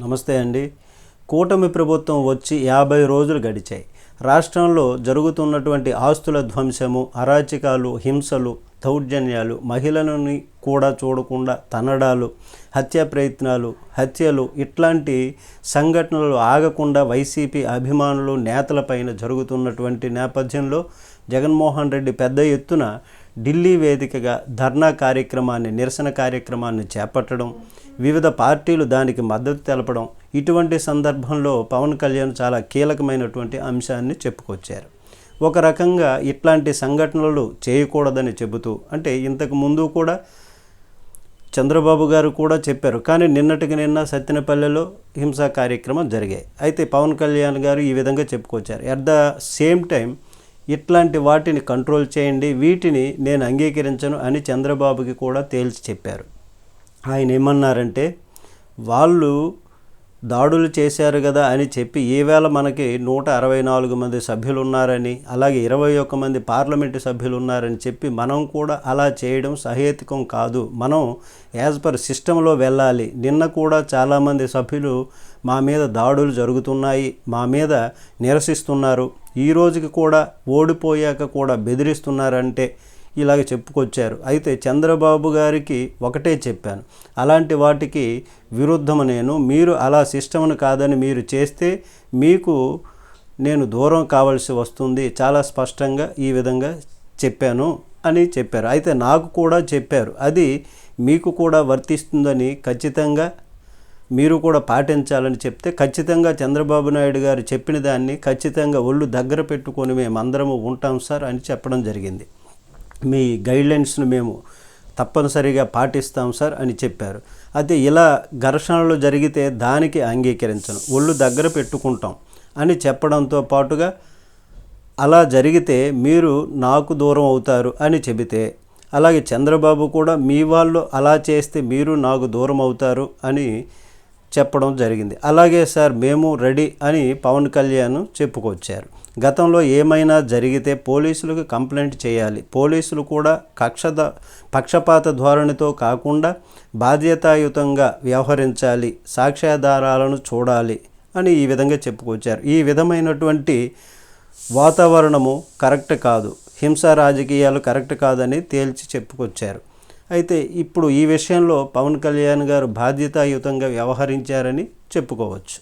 నమస్తే అండి. కూటమి ప్రభుత్వం వచ్చి యాభై రోజులు గడిచాయి. రాష్ట్రంలో జరుగుతున్నటువంటి ఆస్తుల ధ్వంసము అరాచకాలు హింసలు దౌర్జన్యాలు మహిళలని కూడా చూడకుండా తనడాలు హత్యా ప్రయత్నాలు హత్యలు ఇట్లాంటి సంఘటనలు ఆగకుండా వైసీపీ అభిమానులు నేతలపైన జరుగుతున్నటువంటి నేపథ్యంలో జగన్మోహన్ రెడ్డి పెద్ద ఎత్తున ఢిల్లీ వేదికగా ధర్నా కార్యక్రమాన్ని నిరసన కార్యక్రమాన్ని చేపట్టడం వివిధ పార్టీలు దానికి మద్దతు తెలపడం ఇటువంటి సందర్భంలో పవన్ కళ్యాణ్ చాలా కీలకమైనటువంటి అంశాన్ని చెప్పుకొచ్చారు. ఒక రకంగా ఇట్లాంటి సంఘటనలు చేయకూడదని చెబుతూ అంటే ఇంతకు ముందు కూడా చంద్రబాబు గారు కూడా చెప్పారు కానీ నిన్నటికి నిన్న సత్యనపల్లెలో హింసా కార్యక్రమం జరిగాయి. అయితే పవన్ కళ్యాణ్ గారు ఈ విధంగా చెప్పుకొచ్చారు. అట్ ద సేమ్ టైం ఇట్లాంటి వాటిని కంట్రోల్ చేయండి. వీటిని నేను అంగీకరించను అని చంద్రబాబుకి కూడా తేల్చి చెప్పారు. ఆయన ఏమన్నారంటే వాళ్ళు దాడులు చేశారు కదా అని చెప్పి ఈవేళ మనకి నూట అరవై నాలుగు మంది సభ్యులు ఉన్నారని అలాగే ఇరవై ఒక్క మంది పార్లమెంటు సభ్యులు ఉన్నారని చెప్పి మనం కూడా అలా చేయడం సహేతుకం కాదు. మనం యాజ్ పర్ సిస్టంలో వెళ్ళాలి. నిన్న కూడా చాలామంది సభ్యులు మా మీద దాడులు జరుగుతున్నాయి మా మీద నిరసిస్తున్నారు. ఈ రోజుకి కూడా ఓడిపోయాక కూడా బెదిరిస్తున్నారంటే ఇలాగ చెప్పుకొచ్చారు. అయితే చంద్రబాబు గారికి ఒకటే చెప్పాను. అలాంటి వాటికి విరుద్ధము నేను. మీరు అలా సిస్టమ్ను కాదని మీరు చేస్తే మీకు నేను దూరం కావాల్సి వస్తుంది. చాలా స్పష్టంగా ఈ విధంగా చెప్పాను అని చెప్పారు. అయితే నాకు కూడా చెప్పారు. అది మీకు కూడా వర్తిస్తుందని ఖచ్చితంగా మీరు కూడా పాటించాలని చెప్తే ఖచ్చితంగా చంద్రబాబు నాయుడు గారు చెప్పిన దాన్ని ఖచ్చితంగా ఒళ్ళు దగ్గర పెట్టుకొని మేమందరము ఉంటాం సార్ అని చెప్పడం జరిగింది. మీ గైడ్లైన్స్ను మేము తప్పనిసరిగా పాటిస్తాం సార్ అని చెప్పారు. అయితే ఇలా ఘర్షణలు జరిగితే దానికి అంగీకరించను. ఒళ్ళు దగ్గర పెట్టుకుంటాం అని చెప్పడంతో పాటుగా అలా జరిగితే మీరు నాకు దూరం అవుతారు అని చెబితే అలాగే చంద్రబాబు కూడా మీ వాళ్ళు అలా చేస్తే మీరు నాకు దూరం అవుతారు అని చెప్పడం జరిగింది. అలాగే సార్ మేము రెడీ అని పవన్ కళ్యాణ్ చెప్పుకొచ్చారు. గతంలో ఏమైనా జరిగితే పోలీసులకు కంప్లైంట్ చేయాలి. పోలీసులు కూడా కక్షద పక్షపాత ధోరణితో కాకుండా బాధ్యతాయుతంగా వ్యవహరించాలి సాక్ష్యాధారాలను చూడాలి అని ఈ విధంగా చెప్పుకొచ్చారు. ఈ విధమైనటువంటి వాతావరణము కరెక్ట్ కాదు. హింస రాజకీయాలు కరెక్ట్ కాదని తేల్చి చెప్పుకొచ్చారు. అయితే ఇప్పుడు ఈ విషయంలో పవన్ కళ్యాణ్ గారు బాధ్యతాయుతంగా వ్యవహరించారని చెప్పుకోవచ్చు.